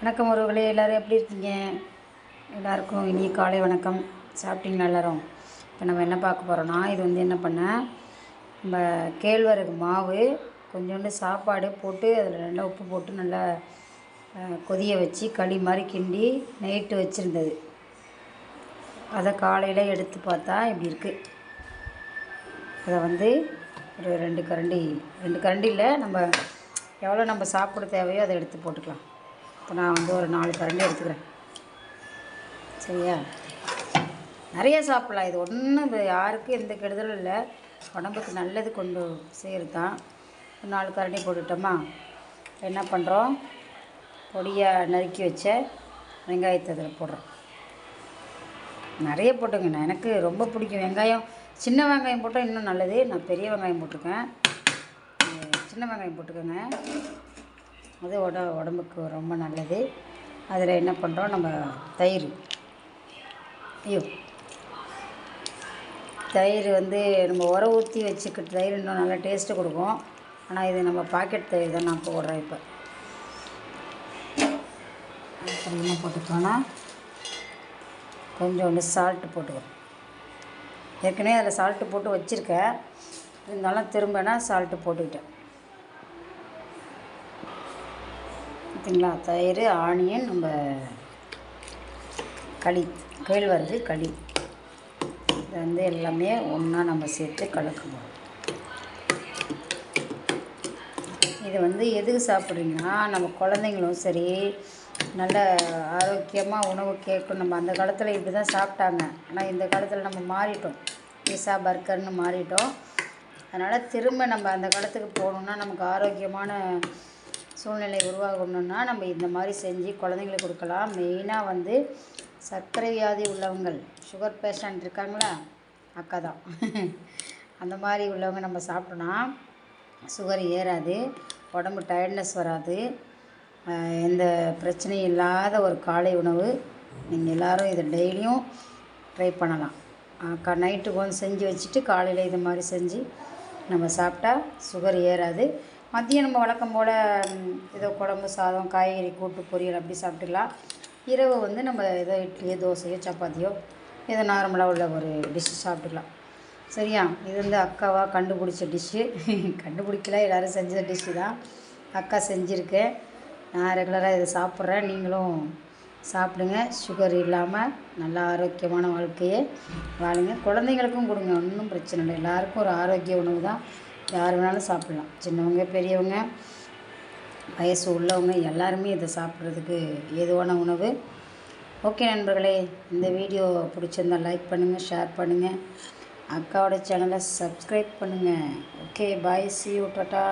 வணக்கம் உறவுகளே எல்லோரும் எப்படி இருக்கீங்க? எல்லாருக்கும் இனிய காலை வணக்கம். சாப்பிட்டீங்களா எல்லாரும்? இப்போ நம்ம என்ன பார்க்க போகிறோன்னா இது வந்து என்ன பண்ணேன் நம்ம கேழ்வரகு மாவு கொஞ்சோண்டு சாப்பாடு போட்டு அதில் நல்லா உப்பு போட்டு நல்லா கொதிய வச்சு களி மாதிரி கிண்டி நைட்டு வச்சுருந்தது. அதை காலையில் எடுத்து பார்த்தா இப்படி இருக்குது அதை வந்து ஒரு ரெண்டு கரண்டி ரெண்டு கரண்டி இல்லை நம்ம எவ்வளோ நம்ம சாப்பிட தேவையோ அதை எடுத்து போட்டுக்கலாம். இப்போ நான் வந்து ஒரு நாலு கரண்டி எடுத்துக்கிறேன். சரியா? நிறைய சாப்பிட்லாம். இது ஒன்றும் இது யாருக்கும் எந்த கெடுதலும் இல்லை. உடம்புக்கு நல்லது கொண்டு செய்கிறது தான் ஒரு நாலு கரண்டி போட்டுட்டோமா? என்ன பண்ணுறோம் பொடியை நறுக்கி வச்ச வெங்காயத்தை அதில் போடுறோம். நிறைய போட்டுங்கண்ணா எனக்கு ரொம்ப பிடிக்கும். வெங்காயம் சின்ன வெங்காயம் போட்டால் இன்னும் நல்லது. நான் பெரிய வெங்காயம் போட்டிருக்கேன். சின்ன வெங்காயம் போட்டுக்கோங்க. அது உட உடம்புக்கு ரொம்ப நல்லது. அதில் என்ன பண்ணுறோம் நம்ம தயிர். ஐயோ. தயிர் வந்து நம்ம உர ஊற்றி வச்சுக்கிட்டு தயிர் இன்னும் நல்லா டேஸ்ட்டு கொடுக்கும். ஆனால் இது நம்ம பாக்கெட் தயிர் தான் நான் போடுறேன் இப்போ. என்ன போட்டுக்கோன்னா கொஞ்சோண்டு சால்ட்டு போட்டுக்கிறோம் ஏற்கனவே அதில் சால்ட்டு போட்டு வச்சுருக்கேன். இருந்தாலும் திரும்பினா சால்ட்டு போட்டுக்கிட்டேன். பார்த்தீங்களா? தயிர் ஆனியன் நம்ம களி கேழ்வரகு களி. இது வந்து எல்லாமே ஒன்றா நம்ம சேர்த்து கலக்கணும் இது வந்து எதுக்கு சாப்பிட்றீங்கன்னா நம்ம குழந்தைங்களும் சரி நல்ல ஆரோக்கியமாக உணவு கேட்கும். நம்ம அந்த காலத்தில் இப்படி தான் சாப்பிட்டாங்க. ஆனால் இந்த காலத்தில் நம்ம மாறிட்டோம். பீஸா பர்கர்னு மாறிட்டோம். அதனால் திரும்ப நம்ம அந்த காலத்துக்கு போகணுன்னா நமக்கு ஆரோக்கியமான சூழ்நிலை உருவாகணும்னா நம்ம இந்த மாதிரி செஞ்சு குழந்தைங்களுக்கு கொடுக்கலாம். மெயினாக வந்து சர்க்கரை வியாதி உள்ளவங்கள் சுகர் பேஷண்ட் இருக்காங்களா? அக்கா தான் அந்த மாதிரி உள்ளவங்க நம்ம சாப்பிட்டோன்னா சுகர் ஏறாது உடம்பு டயர்ட்னஸ் வராது. எந்த பிரச்சனையும் இல்லாத ஒரு காலை உணவு. நீங்கள் எல்லோரும் இதை டெய்லியும் ட்ரை பண்ணலாம். க நைட்டுக்கு கொஞ்சம் செஞ்சு வச்சுட்டு காலையில் இது மாதிரி செஞ்சு நம்ம சாப்பிட்டா சுகர் ஏறாது. மதியம் நம்ம வழக்கம் போல் ஏதோ குழம்பு சாதம் காய்கறி கூட்டு பொரியல் அப்படி சாப்பிட்டுக்கலாம். இரவு வந்து நம்ம ஏதோ இட்லியோ தோசையோ சப்பாத்தியோ ஏதோ நார்மலாக உள்ள ஒரு டிஷ்ஷு சாப்பிட்டுக்கலாம். சரியா? இது வந்து அக்காவாக கண்டுபிடிச்ச டிஷ்ஷு கண்டுபிடிக்கல எல்லோரும் செஞ்ச டிஷ்ஷு தான். அக்கா செஞ்சுருக்கேன். நான் ரெகுலராக இதை சாப்பிட்றேன். நீங்களும் சாப்பிடுங்க. சுகர் இல்லாமல் நல்ல ஆரோக்கியமான வாழ்க்கையை வாழுங்க. குழந்தைங்களுக்கும் கொடுங்க. ஒன்றும் பிரச்சனை இல்லை. எல்லாருக்கும் ஒரு ஆரோக்கிய உணவு தான். யார் வேணாலும் சாப்பிட்லாம். சின்னவங்க பெரியவங்க வயசு உள்ளவங்க எல்லாருமே இதை சாப்பிட்றதுக்கு ஏதுவான உணவு. ஓகே நண்பர்களே இந்த வீடியோ பிடிச்சிருந்தா லைக் பண்ணுங்கள் ஷேர் பண்ணுங்கள் அக்காவோட சேனலை சப்ஸ்கிரைப் பண்ணுங்கள் okay bye see you tata